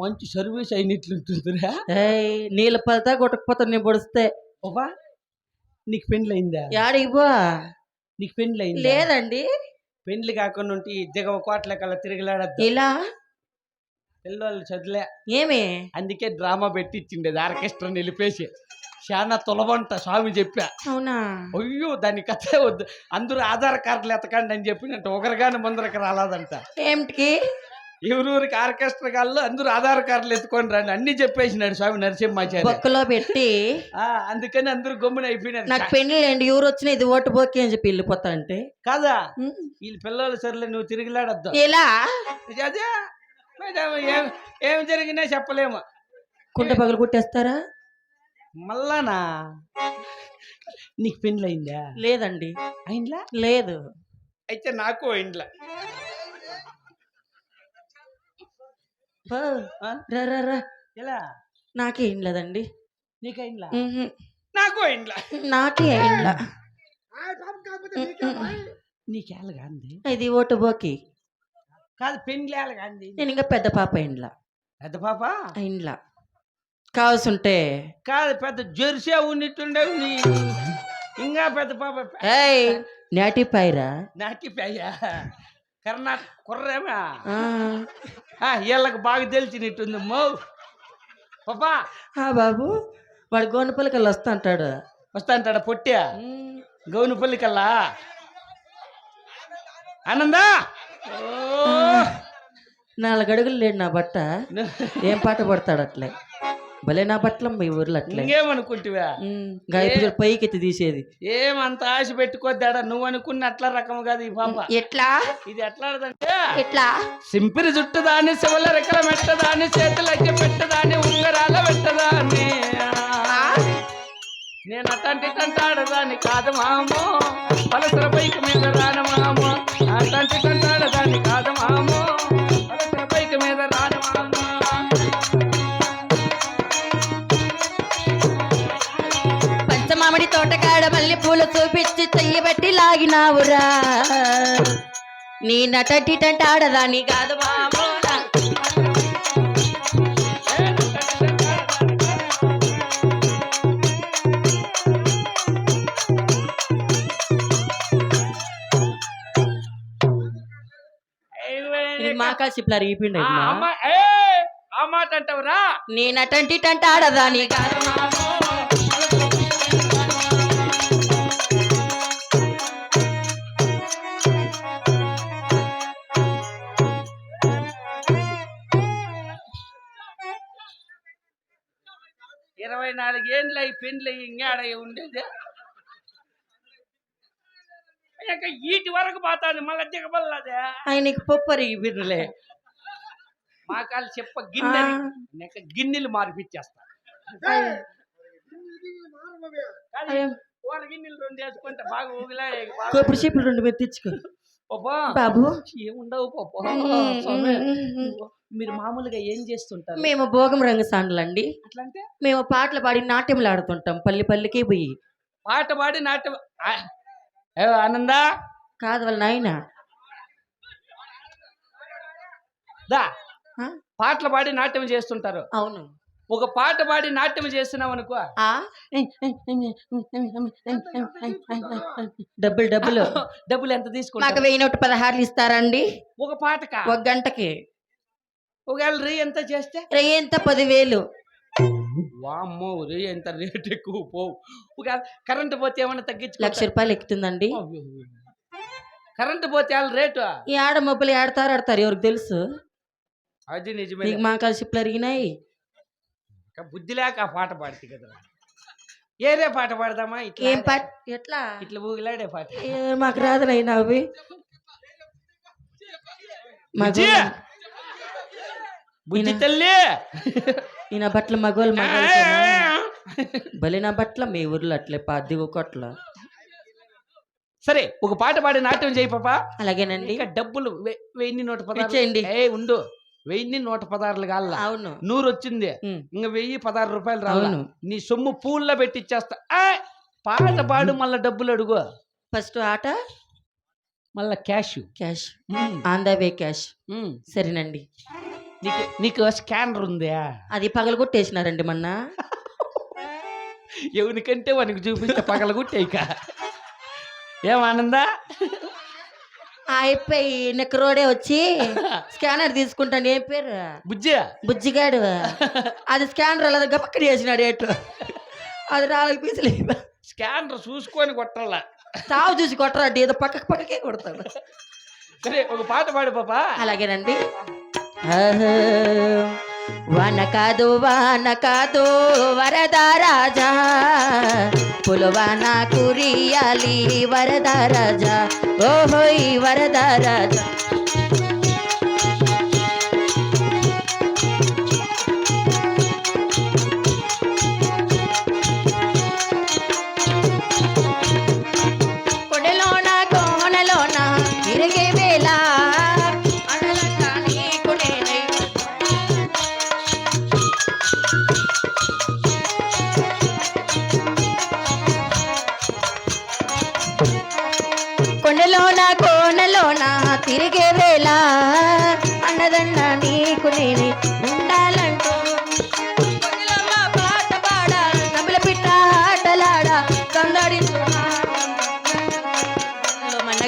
మంచి సర్వీస్ అయినట్లుంటుందిరా. ఏయ్ నీళ్ళ పడతా కొట్టకపోతా నేను పొడిస్తే. నీకు పెండ్లయిందా? యాడికి పో. నీకు పెండ్లయిందా? లేదండి. పెండ్లి కాకుండా ఉంటే దిగవ కోట్ల కల్లా తిరగలాడద్దు. ఇలా? పిల్లలు చదిలే. ఏమి? అందుకే డ్రామా పెట్టించిండేది ఆర్కెస్ట్రా నిలిపేసి. చాలా తొలవంట స్వామి చెప్పా. అవునా? అయ్యో దాని కథే వద్దు. అందరూ ఆధార్ కార్డులు ఎతకండి అని చెప్పినట్టు ఒకరిగాని ముందరకు రాలేదంట. ఏమిటికి? ఎవరూరికి ఆర్కెస్ట్రా కాళ్ళు అందరూ ఆధార్ కార్డులు ఎత్తుకొని రండి. అన్ని చెప్పేసినాడు స్వామి నరసింహాచార్య. బొక్కలో పెట్టి ఆ, అందుకని అందరూ గమ్మున అయిపోయినారు. నాకు పెళ్ళి లేండి ఎవరు వచ్చినా ఇది ఓటు బోకి అని చెప్పి వెళ్ళిపోతా అంటే. కాదా? ఉమ్. వీళ్ళ పిల్లలు సర్లే నువ్వు తిరిగిలాడద్దు. ఎలా? అదే మేడం, ఏం ఏం జరిగినా చెప్పలేము. కుంట పగలు కొట్టేస్తారా? మళ్ళానా నీకు పెళ్ళి అయిందా లేదండి. అయిందా? లేదు. అయితే నాకు అయిండ్లా పో. ఆ? రా రా రా ఎలా? నాకేం లేదండి. నీకు ఉహు. నాకు నాకే నీకేళ్ళ ఇది కాదు నేను ఇంకా పెద్ద పాప అయిండ్లా. పెద్ద పాప? అయిండ్లా. కావాల్సుంటే. కాదు పెద్ద జెర్సీ ఉన్నట్టుండవు నీ. ఇంకా పెద్ద పాప ఏయ్ నాటి పైరా నాకి పెయ్యా కర్ణాటక కుర్రేమా? వీళ్ళకి బాగా తెలిసినట్టుంది మో. పాపా బాబు వాడు గోనపల్లికల్లా వస్తా అంటాడు వస్తా అంటాడా పొట్టియా కల్లా ఆనందా! నాలుగు అడుగులు లేడు నా బట్ట. ఏం పాట పడతాడు అట్లే? భలే నా బట్టలు మీ ఊర్లో అట్లే. ఇంకేమనుకుంటివా? గాయపు పైకి ఎత్తి తీసేది. ఏమంత ఆశ పెట్టుకోద్దాడా? నువ్వు అనుకున్న అట్లా రకం కాదు ఈ పాప. ఎట్లా? ఇది ఎట్లాడదంటే ఎట్లా? సింపిరి జుట్టు దాన్ని శివల రెక్కల మెట్టదాన్ని చేతులకి పెట్టదాన్ని ఉంగరాల పెట్టదాన్ని నేను అట్లాంటి తంటాడదాన్ని కాదు మామో. పలసర బైక్ మీద రాను చూపించి చెయ్యి బట్టి లాగినావురా. నీ నటటిటంట ఆడదాని కాదు మామో ఇది మా కాసిప్ల అరిగిపోయింది ఆ మాట అంటావురా? నీ నటంటిటంట ఆడదాని కాదు ఏండ్లు పెండ్లు ఇంగాడ ఉండేది? ఇక ఈటి వరకు పోతాను మళ్ళీ దిగబల్లదే. ఆయనకి పప్పు అరిగిపోయినలే మా కాళ్ళు చెప్ప గిన్నె గిన్నెలు మార్పిచ్చేస్తా. గిన్నెలు రెండు వేసుకుంటే బాగా ఊగిలా చీపులు రెండు మీరు తెచ్చుకో. బాబు. ఏముండవు. మీరు మామూలుగా ఏం చేస్తుంటారు? మేము భోగం రంగు సాండ్లండి అట్లా అంటే మేము పాటలు పాడి నాట్యములు ఆడుతుంటాం పల్లి పల్లికి పోయి. పాట పాడి నాట్యం ఆనందా? కాదు వాళ్ళ నాయన. దా? పాటలు పాడి నాట్యం చేస్తుంటారు. అవును. ఒక పాట పాడి నాట్యం చేస్తున్నాం అనుకో. ఆ? డబ్బులు డబ్బులు. డబ్బులు ఎంత మాకు తీసుకుంటారు వెయ్యి నూట పదహారులు ఇస్తారండి. ఒక పాటకా? ఒక గంటకి. ఒకవేళ రీ ఎంత చేస్తే? ఎంత? పదివేలు. వామ్మో రీ ఎంత రేట్ ఎక్కువ పోవు. ఒకవేళ కరెంట్ పోతే ఏమన్నా తగ్గించుకో లక్ష రూపాయలు ఎక్కుతుందండి. కరెంట్ పోతే వాళ్ళ రేటు? ఈ ఆడ మొబ్బులు ఆడతారు ఆడతారు ఎవరికి తెలుసు? అది నిజమే. నీకు మా కాల్షిప్లు అరిగినాయి. బుద్ధి లేక ఆ పాట పాడితే కదా. ఏదే పాట పాడదామా? ఇట్లా ఏం పాట? ఎట్లా? ఇట్లా ఊగిలాడే పాట. ఏ, మాకు రాదు నైనా అవి! బుద్ధి తల్లి! ఈయన బట్టలు మగోళ్ళు మగోళ్ళు భలే నా బట్ల మీ ఊర్లో అట్లే పది కొట్ల. సరే ఒక పాట పాడి నాట్యం చేయి పాప. అలాగేనండి. ఇంకా డబ్బులు వెయ్యి నూట ఏ ఉండు. వెయ్యి నూట పదార్లు కాళ్ళ అవును. నూరు వచ్చింది ఇంకా వెయ్యి పదహారు రూపాయలు రావాలి? అవును. నీ సొమ్ము పూల్లో పెట్టి ఇచ్చేస్తా పాట పాడు మళ్ళా డబ్బులు అడుగు. ఫస్ట్ ఆట? మళ్ళా cash. Cash. On the way cash. సరేనండి. నీకు నీకు స్కానర్ ఉందా? అది పగలగొట్టేసినారండి మొన్న. ఎవరికంటే వానికి చూపిస్తే పగలగొట్టేయక. ఏం ఆనందా? అయిపోయి నెక్కరోడే వచ్చి స్కానర్ తీసుకుంటాను. ఏం పేరు? బుజ్జి. బుజ్జిగాడు. అది స్కానర్ అలా గపక్కడి వేసినాడు ఏటు. అది నాలుగు పీసులు. స్కానర్ చూసుకొని కొట్టాల. తావు చూసి కొట్టరాడు ఏదో పక్కకు పక్కకే కొడతాడు. సరే ఒక పాట పాడు పాపా. అలాగేనండి. వాన కాదు వాన కాదు వరద రాజా. పులవాన కురియాలి వరద రాజా. ఓహోయ్ వరద రాజా కొడలోన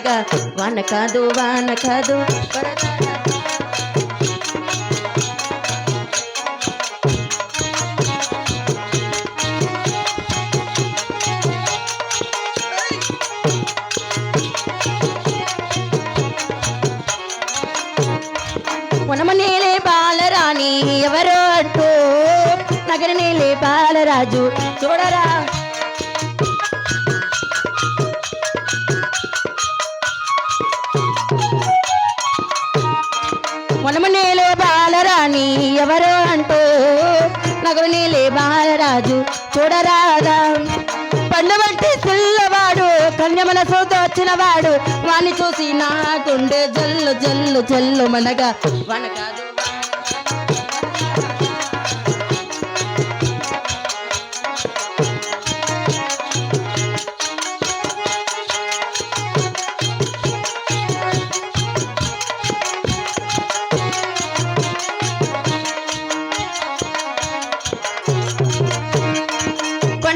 మనగా వాన కాదు వాన కాదు వనమనేలే బాలరాణి ఎవరో అంటూ నగరనేలే బాలరాజు చూడరా. వనమనేలే బాలరాణి ఎవరో అంటూ నగరనేలే బాలరాజు చూడరాదా. పండు వంటి పిల్లవాడు కన్య వచ్చినవాడు వాణ్ణి చూసి నాకుండే జల్లు జల్లు జల్లు మనగా వనకాదు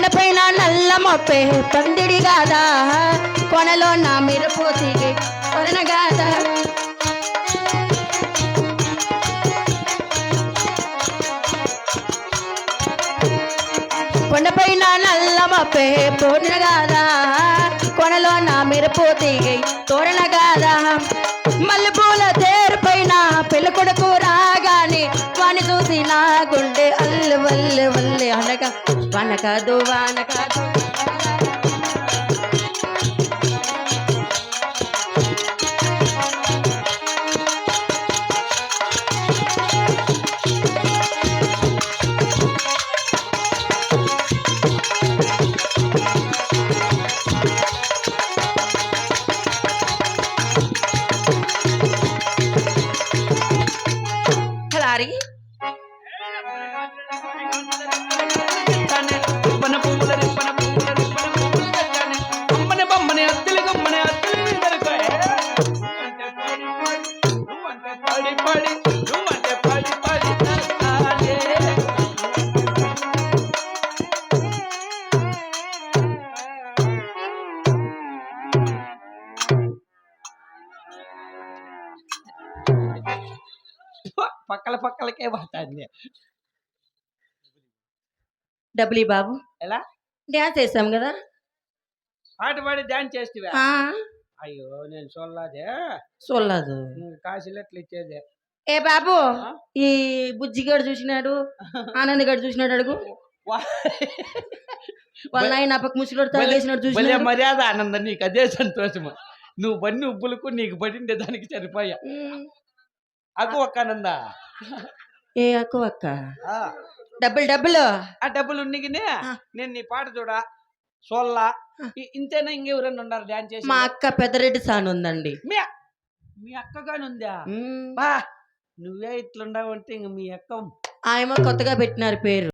కొండపైన నల్ల మొప్పే పందిడి గాదా. కొనలో నా మెరుపు తిరిగి కొరన గాదా. కొండపైన నల్ల మొప్పే పూర్ణ గాదా. కొనలో నా మెరుపు తిరిగి తోరణ గాదా. మల్లెపూల తేరు పైన పెళ్ళి కొడుకు వాని గుండె అల్లు వల్లు వల్లు అనగా వనకదు వనకదు పక్కల పక్కలకే పడుతుంది డబ్బులు బాబు. ఎలా? డ్యాన్స్ వేసాం కదా. పాట పాడి డాన్స్ చేస్తే ఆ, అయ్యో నేను చూడలేదే చూడలేదు కాశీలు ఎట్లా ఇచ్చేదే. ఏ బాబు? ఈ బుజ్జిగాడు చూసినాడు ఆనంద్ గారు చూసినాడు అడుగు. వాళ్ళ నాయన పక్క ముసలివాడు తాగేసినాడు మర్యాద ఆనందం నీకు అదే సంతోషము. నువ్వు బన్ని ఉబ్బులకు నీకు పడిండే దానికి సరిపోయా. అగు ఒక్క ఆనంద? ఏ అక్క అక్క ఆ, డబ్బులు డబ్బులు. ఆ డబ్బులు ఉన్నగినే ఆ. నేను నీ పాట చూడా సోల్లా. ఇంతేనా ఇంకెవరన్నా ఉన్నారు డాన్స్ చేసి మా అక్క పెద్దరెడ్డి సాన్ ఉందండి. మీ మీ అక్కగాని ఉందా. బా నువ్వే ఇట్లుండవు అంటే ఇంక మీ అక్క ఆయమ కొత్తగా పెట్టినారు పేరు.